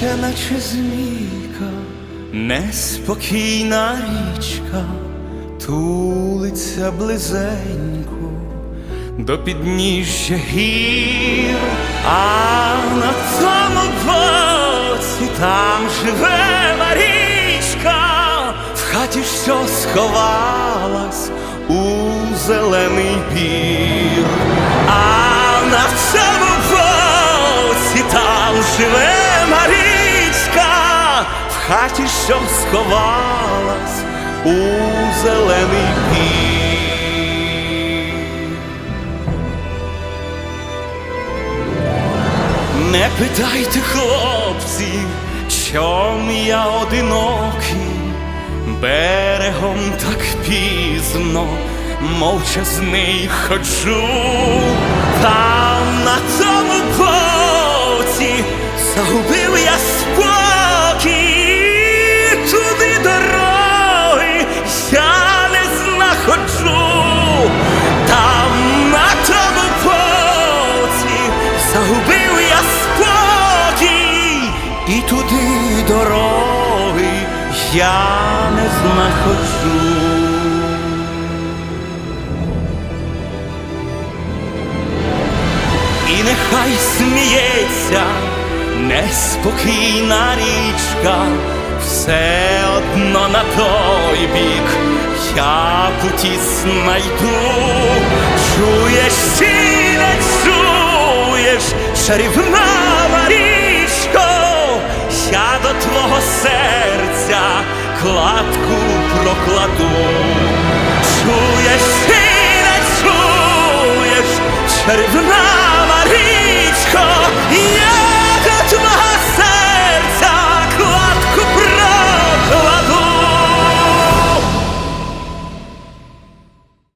В'ється, наче змійка, неспокійна річка, тулиться близенько до підніжжя гір, а на тому боці там живе Марічка, в хаті що сховалась у зелений бір, а на цьому хаті що сховалась у зелений бір. Не питайте, хлопці, чом я одинокий, берегом так пізно, мовчазний ходжу, там на тому боці загубив я спокій, і туди дороги я не знаходжу. І нехай сміється неспокійна річка, все одно на той бік я путі знайду. Чуєш чи не чуєш, чарівна серця кладку прокладу. Чуєш ти не чуєш, червна Марічко, я